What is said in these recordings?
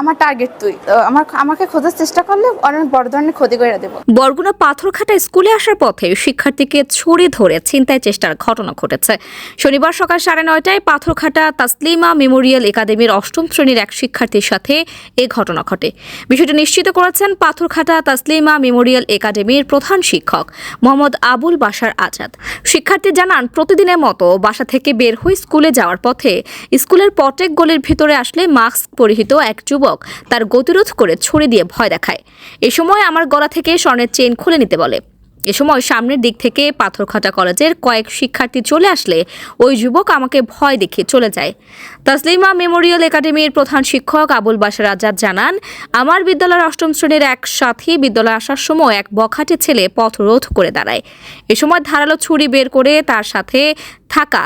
আমার টার্গেট তুই। আমার, আমাকে খোঁজার চেষ্টা করলে অনেক বড় ধরনের স্কুলে আসার পথে শিক্ষার্থীকে ছুরি ধরে ছিনতাই চেষ্টার ঘটনা ঘটেছে। শনিবার সকাল সাড়ে নয়টায় তাসলিমা মেমোরিয়াল একাডেমির অষ্টম এক শিক্ষার্থীর সাথে এ ঘটনা ঘটে। বিষয়টি নিশ্চিত করেছেন পাথরঘাটা তাসলিমা মেমোরিয়াল একাডেমির প্রধান শিক্ষক মোহাম্মদ আবুল বাশার আজাদ। শিক্ষার্থী জানান, প্রতিদিনের মতো বাসা থেকে বের হয়ে স্কুলে যাওয়ার পথে স্কুলের পটেক গলির ভিতরে আসলে মাস্ক পরিহিত এক যুবক তার গতিরোধ করে ছুরি দিয়ে ভয় দেখায়। এ সময় আমার গলা থেকে স্বর্ণের চেইন খুলে নিতে বলে। এ সময় সামনের দিক থেকে পাথরঘাটা কলেজের কয়েক শিক্ষার্থী চলে আসলে ওই যুবক আমাকে ভয় দেখিয়ে চলে যায়। তাসলিমা মেমোরিয়াল একাডেমির প্রধান শিক্ষক আবুল বাশার আজাদ জানান, আমার বিদ্যালয়ের অষ্টম শ্রেণির এক সাথী বিদ্যালয়ে আসার সময় এক বখাটে ছেলে পথ রোধ করে দাঁড়ায়। এ সময় ধারালো ছুরি বের করে তার সাথে থাকা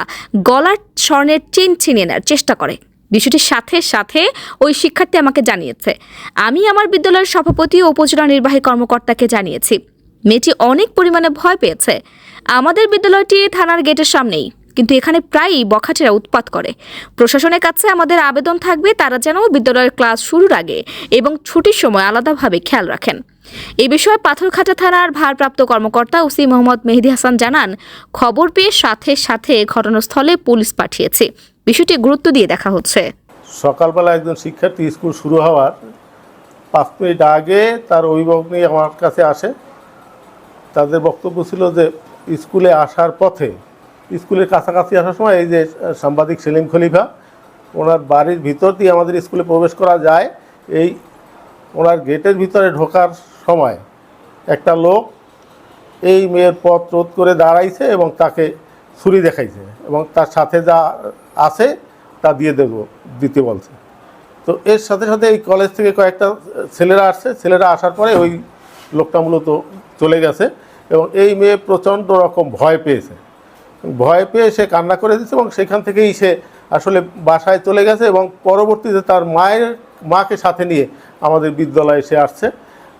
গলার স্বর্ণের চেন ছিনিয়ে নেওয়ার চেষ্টা করে। বিষয়টির সাথে সাথে ওই শিক্ষার্থী আমাকে জানিয়েছে। আমি আমার বিদ্যালয়ের সভাপতি ও উপজেলা নির্বাহী কর্মকর্তাকে জানিয়েছি। মেয়েটি অনেক পরিমাণে ভয় পেয়েছে। আমাদের বিদ্যালয়টি থানার গেটের সামনেই, কিন্তু এখানে প্রায়ই বখাটেরা উৎপাত করে। প্রশাসনের কাছে আমাদের আবেদন থাকবে তারা যেন বিদ্যালয়ের ক্লাস শুরুর আগে এবং ছুটির সময় আলাদাভাবে খেয়াল রাখেন। এই বিষয়ে পাথরঘাটা থানার ভারপ্রাপ্ত কর্মকর্তা ওসি মোহাম্মদ মেহেদি হাসান জানান, খবর পেয়ে সাথে সাথে ঘটনাস্থলে পুলিশ পাঠিয়েছে। বিষয়টি গুরুত্ব দিয়ে দেখা হচ্ছে। সকালবেলা একজন শিক্ষার্থী স্কুল শুরু হওয়ার পাঁচ মিনিট আগে তার অভিভাবক নিয়ে আমার কাছে আসে। তাদের বক্তব্য ছিল যে, স্কুলে আসার পথে, স্কুলের কাছাকাছি আসার সময় এই যে সাংবাদিক সেলিম খলিফা, ওনার বাড়ির ভিতর দিয়ে আমাদের স্কুলে প্রবেশ করা যায়। এই ওনার গেটের ভিতরে ঢোকার সময়। একটা লোক এই মেয়ের পথ রোধ করে দাঁড়াইছে এবং তাকে ছুরি দেখাইছে এবং তার সাথে যা আছে তা দিয়ে দেব, দিতে বলছে। তো এর সাথে সাথে এই কলেজ থেকে কয়েকটা ছেলেরা আসছে। ছেলেরা আসার পরে ওই লোকটা মূলত চলে গেছে এবং এই মেয়ে প্রচণ্ড রকম ভয় পেয়েছে। ভয় পেয়ে সে কান্না করে দিচ্ছে এবং সেখান থেকেই সে আসলে বাসায় চলে গেছে এবং পরবর্তীতে তার মায়ের, মাকে সাথে নিয়ে আমাদের বিদ্যালয়ে সে আসছে।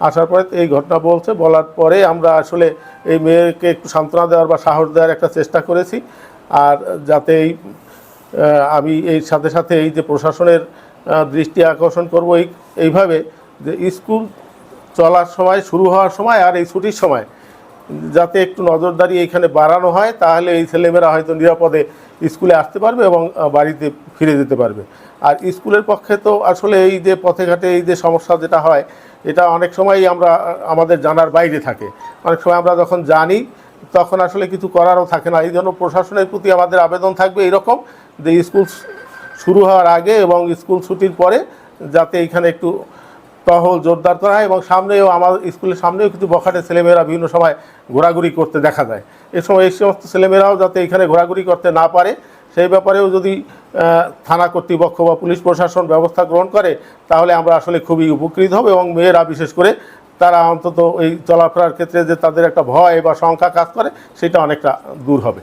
আসার পরে এই ঘটনা বলছে। বলার পরে আমরা আসলে এই মেয়েকে একটু সান্ত্বনা দেওয়ার বা সাহস দেওয়ার একটা চেষ্টা করেছি। আর যাতে এই আমি এই সাথে সাথে এই যে প্রশাসনের দৃষ্টি আকর্ষণ করব এই, এইভাবে যে স্কুল চলার সময়, শুরু হওয়ার সময় আর এই ছুটির সময় যাতে একটু নজরদারি এইখানে বাড়ানো হয়, তাহলে এই ছেলেমেয়েরা হয়তো নিরাপদে স্কুলে আসতে পারবে এবং বাড়িতে ফিরে যেতে পারবে। আর স্কুলের পক্ষে তো আসলে এই যে পথে ঘাটে এই যে সমস্যা যেটা হয়, এটা অনেক সময়ই আমরা, আমাদের জানার বাইরে থাকে। অনেক সময় আমরা যখন জানি, তখন আসলে কিছু করারও থাকে না। এই জন্য প্রশাসনের প্রতি আমাদের আবেদন থাকবে এরকম যে স্কুল শুরু হওয়ার আগে এবং স্কুল ছুটির পরে যাতে এইখানে একটু টহল জোরদার করা হয় এবং সামনেও আমার স্কুলের সামনেও কিছু বখাটে ছেলেমেয়েরা বিভিন্ন সময় ঘোরাঘুরি করতে দেখা যায়। এ সময় এই সমস্ত ছেলেমেয়েরাও যাতে এখানে ঘোরাঘুরি করতে না পারে, সেই ব্যাপারেও যদি থানা কর্তৃপক্ষ বা পুলিশ প্রশাসন ব্যবস্থা গ্রহণ করে, তাহলে আমরা আসলে খুবই উপকৃত হব এবং মেয়েরা বিশেষ করে তারা অন্তত এই চলাফেরার ক্ষেত্রে যে তাদের একটা ভয় বা শঙ্কা কাজ করে, সেটা অনেকটা দূর হবে।